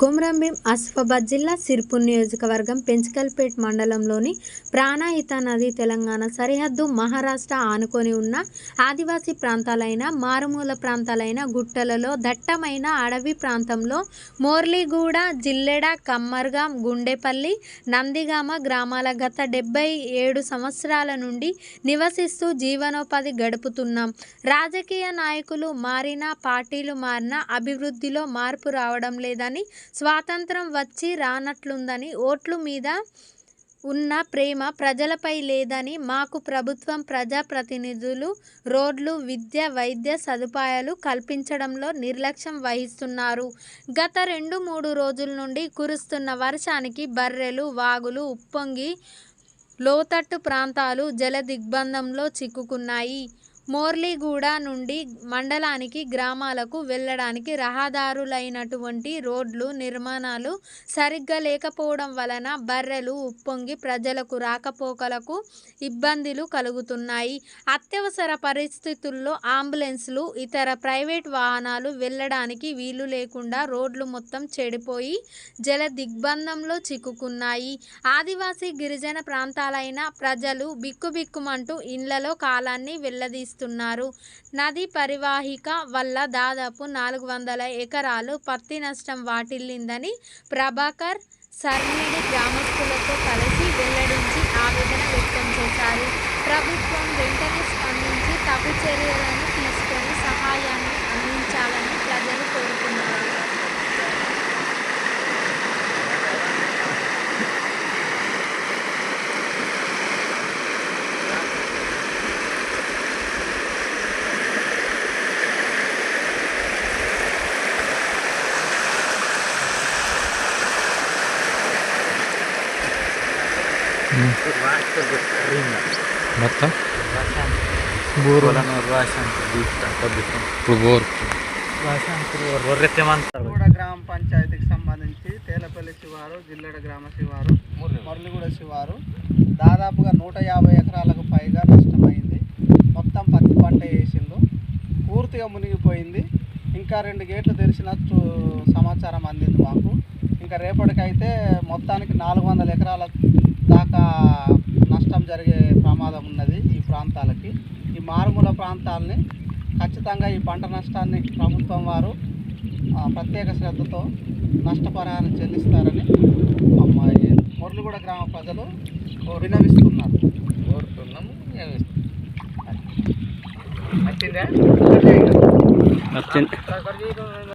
కొమరంభీం ఆసిఫాబాద్ జిల్లా సిర్పూర్ నియోజకవర్గం పెంచకల్పేట్ మండలంలోని ప్రాణహిత నది తెలంగాణ సరిహద్దు మహారాష్ట్ర ఆనుకొని ఉన్న ఆదివాసీ ప్రాంతాలైన మారుమూల ప్రాంతాలైన గుట్టలలో దట్టమైన అడవి ప్రాంతంలో మోర్లీగూడ జిల్లెడ కమ్మర్గాం గుండెపల్లి నందిగామ గ్రామాల గత డెబ్బై ఏడు సంవత్సరాల నుండి నివసిస్తూ జీవనోపాధి గడుపుతున్నాం. రాజకీయ నాయకులు మారినా పార్టీలు మారినా అభివృద్ధిలో మార్పు రావడం లేదని స్వాతంత్రం వచ్చి రానట్లుందని ఓట్లు మీద ఉన్న ప్రేమ ప్రజలపై లేదని మాకు ప్రభుత్వం ప్రజాప్రతినిధులు రోడ్లు విద్య వైద్య సదుపాయాలు కల్పించడంలో నిర్లక్ష్యం వహిస్తున్నారు. గత రెండు మూడు రోజుల నుండి కురుస్తున్న వర్షానికి బర్రెలు వాగులు ఉప్పొంగి లోతట్టు ప్రాంతాలు జల దిగ్బంధంలో చిక్కుకున్నాయి. మోర్లీగూడ నుండి మండలానికి గ్రామాలకు వెళ్ళడానికి రహదారులైనటువంటి రోడ్లు నిర్మాణాలు సరిగ్గా లేకపోవడం వలన బర్రెలు ఉప్పొంగి ప్రజలకు రాకపోకలకు ఇబ్బందులు కలుగుతున్నాయి. అత్యవసర పరిస్థితుల్లో అంబులెన్స్లు ఇతర ప్రైవేట్ వాహనాలు వెళ్ళడానికి వీలు లేకుండా రోడ్లు మొత్తం చెడిపోయి జల దిగ్బంధంలో చిక్కుకున్నాయి. ఆదివాసీ గిరిజన ప్రాంతాలైన ప్రజలు బిక్కుబిక్కుమంటూ ఇండ్లలో కాలాన్ని వెళ్ళదీస్తున్నారు నది పరివాహిక వల్ల దాదాపు నాలుగు వందల ఎకరాలు పత్తి నష్టం వాటిల్లిందని ప్రభాకర్ సర్మిడి గ్రామస్తులతో కలిసి మొత్తం గ్రామ పంచాయతీకి సంబంధించి తేలపల్లి శివారు జిల్లెడ గ్రామ శివారు మురళిగూడ శివారు. దాదాపుగా నూట యాభై ఎకరాలకు పైగా నష్టమైంది. మొత్తం పత్తి పంట వేసిండ్రు. పూర్తిగా మునిగిపోయింది. ఇంకా రెండు గేట్లు తెరిచిన సమాచారం అందింది మాకు. ఇంకా రేపటికైతే మొత్తానికి నాలుగు వందల ఎకరాల దాకా నష్టం జరిగే ప్రమాదం ఉన్నది ఈ ప్రాంతాలకి. ఈ మారుమూల ప్రాంతాలని ఖచ్చితంగా ఈ పంట నష్టాన్ని ప్రభుత్వం వారు ఆ, ప్రత్యేక శ్రద్ధతో నష్టపరిహారం చెల్లిస్తారని అమ్మాయి మురళిగూడ గ్రామ ప్రజలు వినవిస్తున్నారు. కోరుతున్నాము వచ్చిందా వచ్చింది